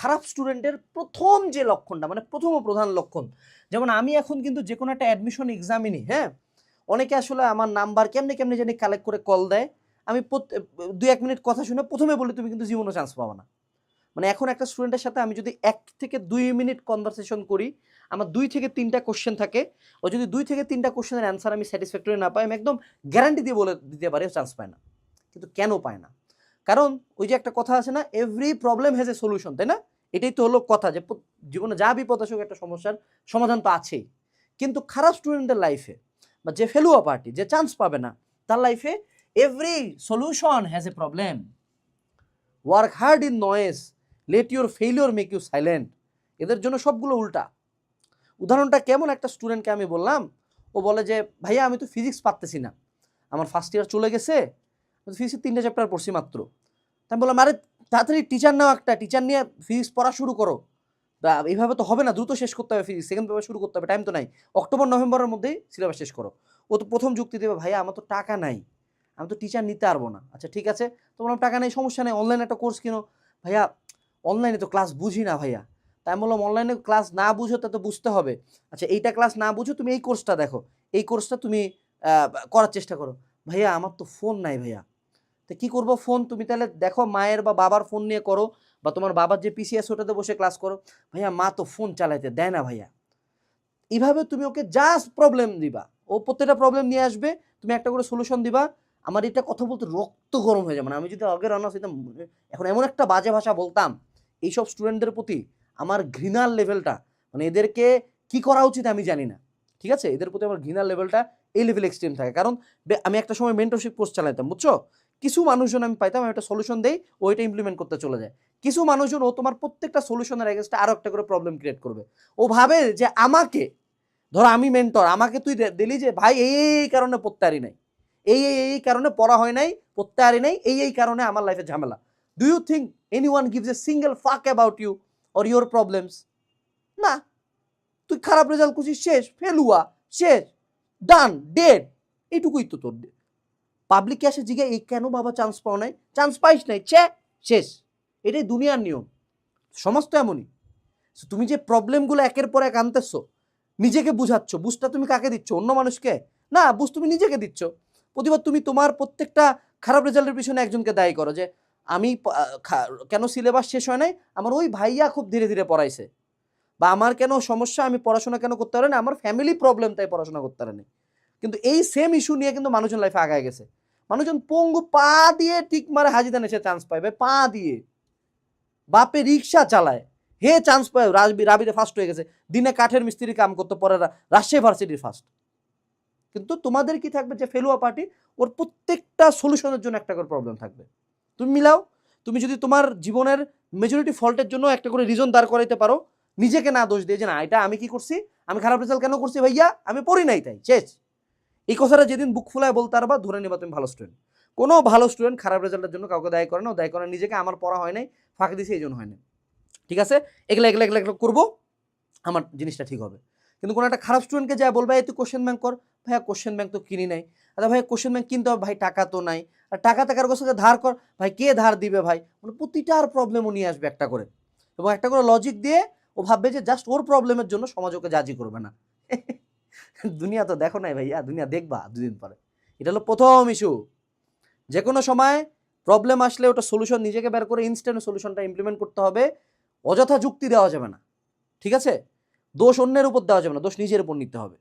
খারাপ স্টুডেন্টের প্রথম যে লক্ষণটা মানে প্রথম ও প্রধান লক্ষণ, যেমন আমি এখন কিন্তু যে কোনো একটা অ্যাডমিশন এক্সামই নিই হ্যাঁ? অনেকে আসলে আমার নাম্বার কেমনে কেমনে জানি কালেক্ট করে কল দেয়। আমি দুই এক মিনিট কথা শুনে প্রথমে বলি, তুমি কিন্তু জীবনে চান্স পাবো না। মানে এখন একটা স্টুডেন্টের সাথে আমি যদি এক থেকে দুই মিনিট কনভারসেশন করি, আমার দুই থেকে তিনটা কোশ্চেন থাকে। ও যদি দুই থেকে তিনটা কোশ্চেনের অ্যান্সার আমি স্যাটিসফ্যাক্টরি না পাই আমি একদম গ্যারান্টি দিয়ে বলে, দিতে পারি চান্স পায় না। কিন্তু কেন পায় না? কারণ ওই যে একটা কথা আছে না every problem has a solution তাই না? এটাই তো হলো কথা যে জীবনে যা বিপদ আসুক একটা সমস্যার সমাধান তো আছেই। কিন্তু খারাপ স্টুডেন্টের লাইফে বা যে ফেলুয়া পার্টি যে চান্স পাবে না, তার লাইফে every solution has a problem work hard in noise let your failure make you silent এদের জন্য সবগুলো উল্টা। উদাহরণটা কেমন একটা স্টুডেন্টকে আমি বললাম, ও বলে যে, ভাইয়া, আমি তো ফিজিক্স পারতেছি না। আমার ফার্স্ট ইয়ার চলে গেছে ফিজিক্সের তিনটে চ্যাপ্টার পড়ছি মাত্র। তাই আমি বললাম, আরে, তাড়াতাড়ি টিচার নাও একটা টিচার নিয়ে ফিজিক্স পড়া শুরু করো। এইভাবে তো হবে না, দ্রুত শেষ করতে হবে ফিজিক্স সেকেন্ড পেপার শুরু করতে হবে টাইম তো নাই। অক্টোবর নভেম্বরের মধ্যেই সিলেবাস শেষ করো। ও তো প্রথম যুক্তি দেবে, ভাইয়া, আমার তো টাকা নাই, আমি তো টিচার নিতে পারব না। আচ্ছা ঠিক আছে, তো বললাম, টাকা নেই, সমস্যা নেই অনলাইনে একটা কোর্স কিনো। ভাইয়া অনলাইনে তো ক্লাস বুঝি না, ভাইয়া। তাই আমি বললাম অনলাইনে ক্লাস না বুঝো, তা তো বুঝতে হবে। আচ্ছা এইটা ক্লাস না বুঝো, তুমি এই কোর্সটা দেখো, এই কোর্সটা তুমি করার চেষ্টা করো। ভাইয়া, আমার তো ফোন নাই, ভাইয়া। তো কী করব ফোন তুমি তাহলে দেখো মায়ের বা বাবার ফোন নিয়ে করো বা তোমার বাবার যে পিসি আছে ওটাতে বসে ক্লাস করো। ভাইয়া, মা তো ফোন চালাইতে দেয় না ভাইয়া। এইভাবে তুমি ওকে জাস্ট প্রবলেম দিবা। ও প্রত্যেকটা প্রবলেম নিয়ে আসবে, তুমি একটা করে সলিউশন দিবা। আমার এটা কথা বলতে রক্ত গরম হয়ে যাবে মানে আমি যদি আগের রান্না হইতাম, এখন এমন একটা বাজে ভাষা বলতাম, এইসব স্টুডেন্টদের প্রতি আমার ঘৃণার লেভেলটা মানে এদেরকে কি করা উচিত আমি জানি না। ঠিক আছে? এদের প্রতি আমার ঘৃণার লেভেলটা এই লেভেল এক্সট্রিম থাকে। কারণ আমি একটা সময় মেন্টরশিপ কোর্স চালাইতাম, বুঝছ? কিছু মানুষজন আমি পাইতাম, আমি একটা সলিউশন দেই ও এটা ইমপ্লিমেন্ট করতে চলে যায়। কিছু মানুষজন, ও তোমার প্রত্যেকটা সলিউশনের এগেনস্টে আরও একটা করে প্রবলেম ক্রিয়েট করবে। ও ভাবে যে আমাকে, ধরো আমি মেন্টর আমাকে তুই দিলি যে, ভাই, এই এই কারণে পড়তে পারি নাই। এই এই এই কারণে পড়া হয় নাই পড়তে নাই, এই এই কারণে আমার লাইফে ঝামেলা। Do you think anyone gives a single fuck about you or your problems না। তুই খারাপ রেজাল্ট করছিস শেষ। ফেলুয়া, শেষ। ডান ডেড এইটুকুই তো তোর। পাবলিক আসে জিগে এই কেন বাবা চান্স পাও নাই? চান্স পাইস নাই, ছে, শেষ। এটাই দুনিয়ার নিয়ম। সমাজ তো এমনই তুমি যে প্রবলেমগুলো একের পর এক আনতেছো, নিজেকে বুঝাচ্ছ। বুঝটা তুমি কাকে দিচ্ছ? অন্য মানুষকে? না, বুঝ তুমি নিজেকে দিচ্ছ। প্রতিবার তুমি তোমার প্রত্যেকটা খারাপ রেজাল্টের পিছনে একজনকে দায়ী করো যে, আমি কেন সিলেবাস শেষ হয় নাই? আমার ওই ভাইয়া খুব ধীরে ধীরে পড়াইছে। বা আমার কেন সমস্যা? আমি পড়াশোনা কেন করতে পারি না আমার ফ্যামিলি প্রবলেম তাই পড়াশোনা করতে পারেনি কিন্তু এই সেম ইস্যু নিয়ে কিন্তু মানুষজন লাইফে আগায় গেছে। মানুষজন পঙ্গু পা দিয়ে ঠিক মারে হাজিদান এসে চান্স ভাই, পা দিয়ে। বাপে রিক্সা চালায়। হে চান্স পায়, রাজবি রাবিতে ফার্স্ট হয়ে গেছে। দিনে কাঠের মিস্ত্রি কাম করতে, পরে রাজশাহী ভার্সিটির ফার্স্ট কিন্তু তোমাদের কি থাকবে যে ফেলুয়া পার্টি? ওর প্রত্যেকটা সলিউশনের জন্য একটা করে প্রবলেম থাকবে। তুমি মিলাও। তুমি যদি তোমার জীবনের মেজরিটি ফল্টের জন্য একটা করে রিজন দাঁড় করাইতে পারো, নিজেকে না দোষ দিয়ে যে না, এটা আমি কি করছি? আমি খারাপ রেজাল্ট কেন করছি ভাইয়া? আমি পড়ি নাই তাই। শেষ। এই কথাটা যেদিন বুক ফুলায় বলতে পারবা, ধরে নেবা তুমি ভালো স্টুডেন্ট কোনো ভালো স্টুডেন্ট খারাপ রেজাল্টের জন্য কাউকে দায়ী করে না দায়ী করে নিজেকে আমার পড়া হয় নাই, ফাঁকি দিছে এই জন্য হয় না ঠিক আছে? এগুলো এগুলো এগুলো এগুলো করব, আমার জিনিসটা ঠিক হবে। কিন্তু কোনো একটা খারাপ স্টুডেন্টকে যা বলবে, এই তুই কোশ্চেন ব্যাংক কর। ভাইয়া কোশ্চেন ব্যাংক তো কিনি নাই। আচ্ছা ভাই কোশ্চেন ব্যাংক কিনতে হবে। ভাই, টাকা তো নাই। আর টাকা টাকার কাছে ধার কর। ভাই, কে ধার দিবে ভাই? মানে প্রতিটার প্রবলেমও নিয়ে আসবে একটা করে। এবং একটা করে লজিক দিয়ে ও ভাববে যে জাস্ট ওর প্রবলেমের জন্য সমাজ ওকে জাজি করবে না। দুনিয়া তো দেখো নাই ভাইয়া, দুনিয়া দেখবা দুদিন পরে। এটা হলো প্রথম ইস্যু যে কোনো সময় প্রবলেম আসলে ওটা সলিউশন নিজেকে বের করে ইনস্ট্যান্ট সলিউশনটা ইমপ্লিমেন্ট করতে হবে। অযথা যুক্তি দেওয়া যাবে না। ঠিক আছে? দোষ অন্যের উপর দেওয়া যাবে না, দোষ নিজের উপর নিতে হবে।